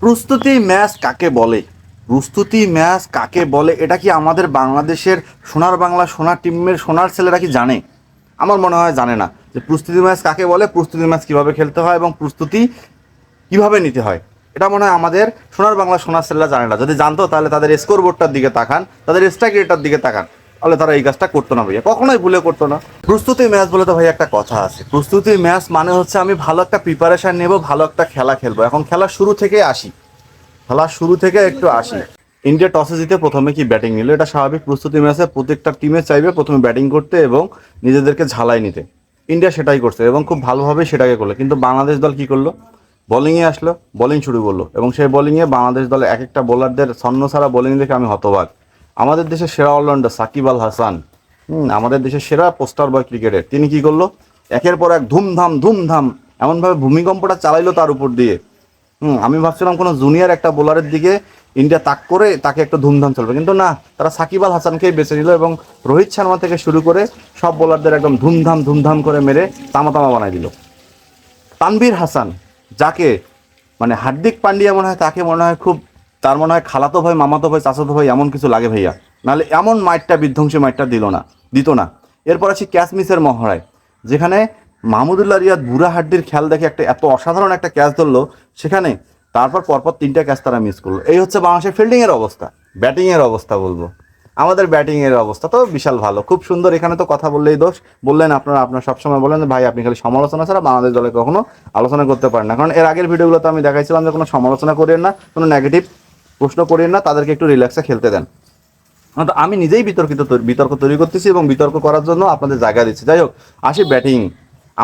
প্রস্তুতি ম্যাচ কাকে বলে? প্রস্তুতি ম্যাচ কাকে বলে? এটা কি আমাদের বাংলাদেশের সোনার বাংলা, সোনার টিমের সোনার ছেলেরা কি জানে? আমার মনে হয় জানে না। যে প্রস্তুতি ম্যাচ কাকে বলে, প্রস্তুতি ম্যাচ কীভাবে খেলতে হয় এবং প্রস্তুতি কীভাবে নিতে হয়? এটা মনে হয় আমাদের সোনার বাংলা, সোনার ছেলেরা জানে না। যদি জানতো তাহলে তাদের স্কোর বোর্ডটার দিকে তাকান, তাদের স্ট্রাইক রেটটার দিকে তাকান। তাহলে তারা এই কাজটা করতো না ভাইয়া। কখনোই ভুলে করতো না। প্রস্তুতি ম্যাচ বলে তো ভাই একটা কথা আছে। প্রস্তুতি ম্যাচ মানে হচ্ছে আমি ভালো একটা প্রিপারেশন নেব, ভালো একটা খেলা খেলব। এখন খেলা শুরু থেকে আসি। খেলা শুরু থেকে একটু আসি। ইন্ডিয়া টসে জিতে প্রথমে কি ব্যাটিং নিল? এটা স্বাভাবিক। প্রস্তুতি ম্যাচে প্রত্যেকটা টিমে চাইবে প্রথমে ব্যাটিং করতে এবং নিজেদেরকে ঝালাই নিতে। ইন্ডিয়া সেটাই করছে এবং খুব ভালোভাবে সেটাকে করল। কিন্তু বাংলাদেশ দল কি করল? বোলিংয়ে আসলো বোলিং শুরু করল এবং সেই বোলিংয়ে বাংলাদেশ দলে এক একটা বোলারদের ছন্ন ছাড়া বোলিং দেখে আমি হতবাক। আমাদের দেশের সেরা অলরাউন্ডার সাকিব আল হাসান হুম, আমাদের দেশের সেরা পোস্টার বয় ক্রিকেটের তিনি কি করল? একের পর এক ধুমধাম ধুমধাম এমনভাবে ভূমিকম্পটা চালাইলো তার উপর দিয়ে। হুম আমি ভাবছিলাম কোনো জুনিয়র একটা বোলারের দিকে ইন্ডিয়া তাক করে তাকে একটু ধুমধাম চলবে কিন্তু না তারা সাকিব আল হাসানকেই বেছে নিল এবং রোহিত শর্মা থেকে শুরু করে সব বোলারদের একদম ধুমধাম ধুমধাম করে মেরে তামা তামা বানাই দিল। তানভীর হাসান যাকে মানে হার্দিক পান্ডিয়া মনে হয় তাকে মনে হয় খুব তার মনে হয় খালাতো ভাই, মামাতো ভাই, চাচাতো ভাই এমন কিছু লাগে ভাইয়া। নাহলে এমন মাইটটা, বিধ্বংসী মাইটটা দিল না, দিত না। এরপর আছে ক্যাচ মিসের মহড়ায় যেখানে মাহমুদুল্লাহ রিয়াদ বুড়া হাড্ডির খেয়াল দেখে একটা এত অসাধারণ একটা ক্যাচ ধরলো, সেখানে তারপর পরপর তিনটা ক্যাচ তারা মিস করল। এই হচ্ছে বাংলাদেশের ফিল্ডিংয়ের অবস্থা ব্যাটিংয়ের অবস্থা বলব। আমাদের ব্যাটিংয়ের অবস্থা তো বিশাল ভালো, খুব সুন্দর। এখানে তো কথা বললেই দোষ, বললেন আপনারা আপনারা সবসময় বলেন ভাই, আপনি খালি সমালোচনা ছাড়া বাংলাদেশ দলে কখনো আলোচনা করতে পারেন না। কারণ এর আগের ভিডিওগুলোতে আমি দেখাইছিলাম যে, কোনো সমালোচনা করেন না, কোনো নেগেটিভ প্রশ্ন করেন না, তাদেরকে একটু রিল্যাক্সে খেলতে দেন। আমি নিজেই বিতর্কিত বিতর্ক তৈরি করতেছি এবং বিতর্ক করার জন্য আপনাদের জায়গা দিচ্ছি। যাই হোক, আসি ব্যাটিং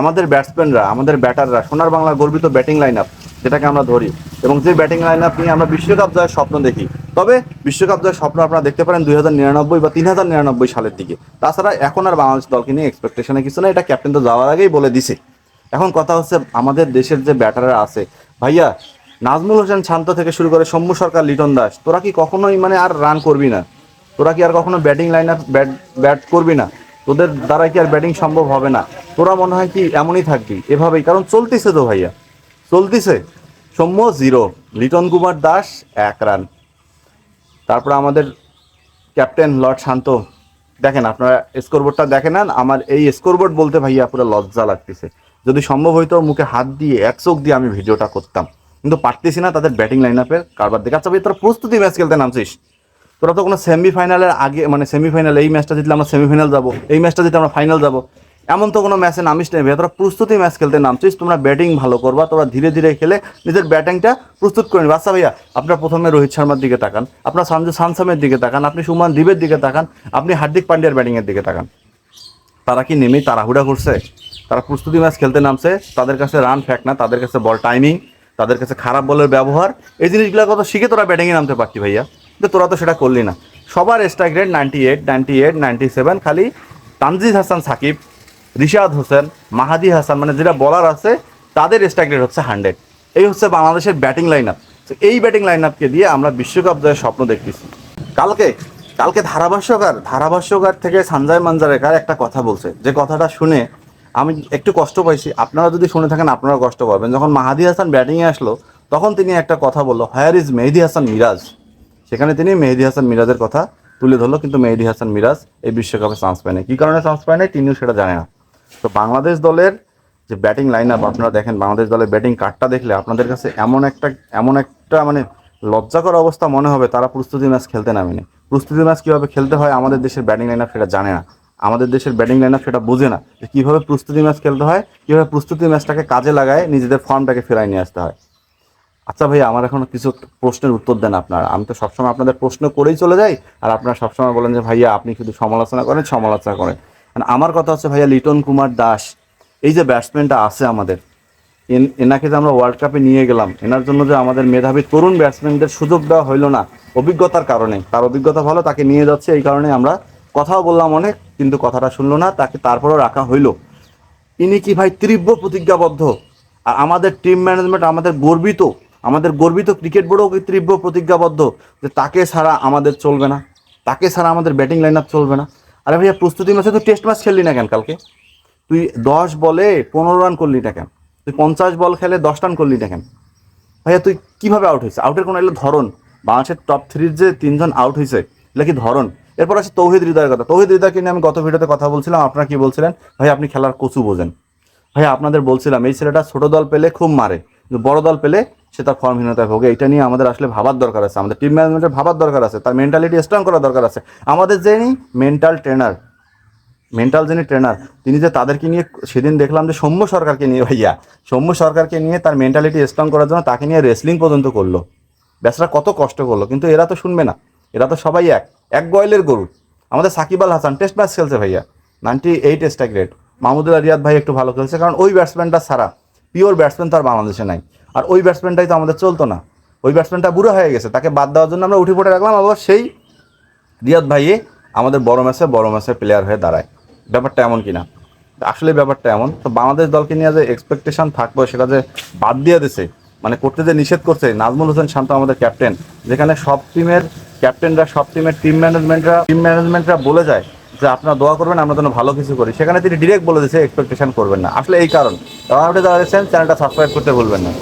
আমাদের ব্যাটসম্যানরা আমাদের ব্যাটাররা সোনার বাংলা গর্বিত ব্যাটিং লাইন আপ যেটাকে আমরা ধরি। এবং যে ব্যাটিং লাইন আপ নিয়ে আমরা বিশ্বকাপ জয়ের স্বপ্ন দেখি। তবে বিশ্বকাপ জয়ের স্বপ্ন আপনারা দেখতে পারেন দুই হাজার নিরানব্বই বা তিন হাজার নিরানব্বই সালের দিকে। তাছাড়া এখন আর বাংলাদেশ দলকে নিয়ে এক্সপেকটেশনে কিছু না এটা ক্যাপ্টেন তো যাওয়ার আগেই বলে দিছে। এখন কথা হচ্ছে আমাদের দেশের যে ব্যাটাররা আছে, ভাইয়া নাজমুল হোসেন শান্ত থেকে শুরু করে সৌম্য সরকার, লিটন দাস, তোরা কি কখনোই মানে আর রান করবি না? তোরা কি আর কখনো batting line up bat bat করবি না? তোদের দ্বারা কি আর ব্যাটিং সম্ভব হবে না? তোরা মনে হয় কি এমনই থাকবি, এভাবেই। কারণ চলতিছে তো ভাইয়া। চলতিছে। সৌম্য জিরো লিটন কুমার দাস এক রান তারপর আমাদের ক্যাপ্টেন লর্ড শান্ত। দেখেন, আপনারা স্কোরবোর্ডটা দেখে নেন। আমার এই স্কোরবোর্ড বলতে ভাইয়া পুরো লজ্জা লাগতেছে। যদি সম্ভব হইতো, মুখে হাত দিয়ে, এক চোখ দিয়ে আমি ভিডিওটা করতাম। কিন্তু পারতেছি না তাদের ব্যাটিং লাইন আপের কারবার দেখে। আচ্ছা ভাই, তোরা প্রস্তুতি ম্যাচ খেলতে নামছিস? তোরা তো কোনো সেমিফাইনালের আগে মানে সেমিফাইনাল এই ম্যাচটা জিতলে আমরা সেমিফাইনাল যাব, এই ম্যাচটা জিতলে আমরা ফাইনাল যাব, এমন তো কোনো ম্যাচে নামিস নেই ভাইয়া তোরা প্রস্তুতি ম্যাচ খেলতে নামছিস, তোমরা ব্যাটিং ভালো করবা, তোরা ধীরে ধীরে খেলে নিজের ব্যাটিংটা প্রস্তুত করে নিবা। আচ্ছা ভাইয়া, আপনার প্রথমে রোহিত শর্মার দিকে তাকান, আপনার সঞ্জু সানসামের দিকে তাকান, আপনি সুমান দ্বীপের দিকে তাকান, আপনি হার্দিক পান্ডিয়ার ব্যাটিংয়ের দিকে তাকান। তারা কি নেমেই তাড়াহুড়া করছে? তারা প্রস্তুতি ম্যাচ খেলতে নামছে, তাদের কাছে রান ফ্যাক না, তাদের কাছে বল টাইমিং তাদের কাছে খারাপ বলের ব্যবহার, এই জিনিসগুলো কত শিখে তোরা ব্যাটিংয়ে নামতে পারতি ভাইয়া। কিন্তু তোরা তো সেটা করলি না। সবার strike rate ninety eight ninety eight ninety seven খালি তানজিদ হাসান, সাকিব, রিশাদ হোসেন, মাহাদি হাসান মানে যেটা বলার আছে, তাদের স্ট্রাইক রেট হচ্ছে হান্ড্রেড এই হচ্ছে বাংলাদেশের ব্যাটিং লাইন আপ তো এই ব্যাটিং লাইন আপকে দিয়ে আমরা বিশ্বকাপ জয়ের স্বপ্ন দেখতেছি। কালকে কালকে ধারাভাষ্যকার ধারাভাষ্যকার থেকে সঞ্জয় মানজারেকার একটা কথা বলছে। যে কথাটা শুনে আমি একটু কষ্ট পাইছি। আপনারা যদি শুনে থাকেন, আপনারা কষ্ট পাবেন। যখন মাহাদি হাসান ব্যাটিংয়ে আসলো, তখন তিনি একটা কথা বলল হায়ার ইজ মেহেদি হাসান মিরাজ সেখানে তিনি মেহেদি হাসান মিরাজের কথা তুলে ধরলো, কিন্তু মেহেদি হাসান মিরাজ এই বিশ্বকাপে চান্স পায় না কী কারণে চান্স পায় না তিনিও সেটা জানে না। তো বাংলাদেশ দলের যে ব্যাটিং লাইন আপ আপনারা দেখেন, বাংলাদেশ দলের ব্যাটিং কার্ডটা দেখলে আপনাদের কাছে এমন একটা এমন একটা মানে লজ্জাকর অবস্থা মনে হবে, তারা প্রস্তুতি ম্যাচ খেলতে নামেনি। প্রস্তুতি ম্যাচ কীভাবে খেলতে হয় আমাদের দেশের ব্যাটিং লাইন আপ সেটা জানে না। আমাদের দেশের ব্যাটিং লাইন আপ সেটা বোঝে না যে কীভাবে প্রস্তুতি ম্যাচ খেলতে হয়, কীভাবে প্রস্তুতি ম্যাচটাকে কাজে লাগায় নিজেদের ফর্মটাকে ফেরায় নিয়ে আসতে হয়। আচ্ছা ভাই আমার এখন কিছু প্রশ্নের উত্তর দেন আপনারা। আমি তো সবসময় আপনাদের প্রশ্ন করেই চলে যাই, আর আপনারা সবসময় বলেন যে, ভাইয়া, আপনি শুধু সমালোচনা করেন সমালোচনা করেন। মানে আমার কথা হচ্ছে ভাইয়া, লিটন কুমার দাস, এই যে ব্যাটসম্যানটা আছে আমাদের, এন- এনাকে যে আমরা ওয়ার্ল্ড কাপে নিয়ে গেলাম, এনার জন্য যে আমাদের মেধাবী তরুণ ব্যাটসম্যানদের সুযোগ দেওয়া হইল না, অভিজ্ঞতার কারণে, তার অভিজ্ঞতা ভালো, তাকে নিয়ে যাচ্ছে, এই কারণে আমরা কথাও বললাম অনেক, কিন্তু কথাটা শুনলো না, তাকে তারপরেও রাখা হইল। ইনি কি ভাই তীব্র প্রতিজ্ঞাবদ্ধ? আর আমাদের টিম ম্যানেজমেন্ট আমাদের গর্বিত আমাদের গর্বিত ক্রিকেট বোর্ডও কি তীব্র প্রতিজ্ঞাবদ্ধ যে তাকে ছাড়া আমাদের চলবে না, তাকে ছাড়া আমাদের ব্যাটিং লাইন আপ চলবে না? আরে ভাইয়া, প্রস্তুতি ম্যাচে তো টেস্ট ম্যাচ খেললি না কেন কালকে? তুই দশ বলে পনেরো রান করলি না কেন? তুই পঞ্চাশ বল খেলে দশ রান করলি না কেন? ভাইয়া, তুই কীভাবে আউট হয়েছে? আউটের কোনো এগুলো ধরন? বাংলাদেশের টপ থ্রির যে তিনজন আউট হয়েছে এটা কি ধরন? এরপর আছে তৌহিদ হৃদয়ের কথা। তৌহিদ হৃদয়কে নিয়ে আমি গত ভিডিওতে কথা বলছিলাম, আপনারা কি বলছিলেন? ভাই, আপনি খেলার কচু বোঝেন। ভাই, আপনাদের বলছিলাম, এই ছেলেটা ছোট দল পেলে খুব মারে, কিন্তু বড় দল পেলে সে তার ফর্মহীনতায় ভোগে। এটা নিয়ে আমাদের আসলে ভাবার দরকার আছে, আমাদের টিম ম্যানেজমেন্টের ভাবার দরকার আছে, তার মেন্টালিটি স্ট্রং করার দরকার আছে। আমাদের যিনি মেন্টাল ট্রেনার মেন্টাল যিনি ট্রেনার তিনি যে তাদেরকে নিয়ে সেদিন দেখলাম যে সৌম্য সরকারকে নিয়ে, ভাইয়া, সৌম্য সরকারকে নিয়ে তার মেন্টালিটি স্ট্রং করার জন্য তাকে নিয়ে রেসলিং পর্যন্ত করল। ব্যাসরা কত কষ্ট করল, কিন্তু এরা তো শুনবে না। এরা তো সবাই এক। এক গয়েলের গরু। আমাদের সাকিব আল হাসান টেস্ট ম্যাচ খেলছে ভাইয়া। Ninety eight strike rate Mahmudullah Riyad ভাই একটু ভালো খেলছে, কারণ ওই ব্যাটসম্যানটা ছাড়া পিওর ব্যাটসম্যান তো আর বাংলাদেশে নাই। আর ওই ব্যাটসম্যানটাই তো আমাদের চলতো না। ওই ব্যাটসম্যানটা বুড়ো হয়ে গেছে, তাকে বাদ দেওয়ার জন্য আমরা উঠে পড়ে রাখলাম, আবার সেই রিয়াদ ভাইয়ে আমাদের বড় ম্যাচে বড় ম্যাচে প্লেয়ার হয়ে দাঁড়ায়। ব্যাপারটা এমন কিনা? আসলে ব্যাপারটা এমন। তো বাংলাদেশ দলকে নিয়ে যে এক্সপেকটেশন থাকবে, সেটা যে বাদ দিয়ে দিছে মানে করতে যে নিষেধ করছে নাজমুল হোসেন শান্ত আমাদের ক্যাপ্টেন যেখানে সব টিমের ক্যাপ্টেনরা সব টিমের টিম ম্যানেজমেন্টরা টিম ম্যানেজমেন্টরা বলে যায় যে আপনারা দোয়া করবেন, আমরা যেন ভালো কিছু করি। সেখানে তিনি ডিরেক্ট বলে দিচ্ছে এক্সপেকটেশন করবেন না। আসলে এই কারণ। আপনি যারা চ্যানেলটা সাবস্ক্রাইব করতে বলবেন না।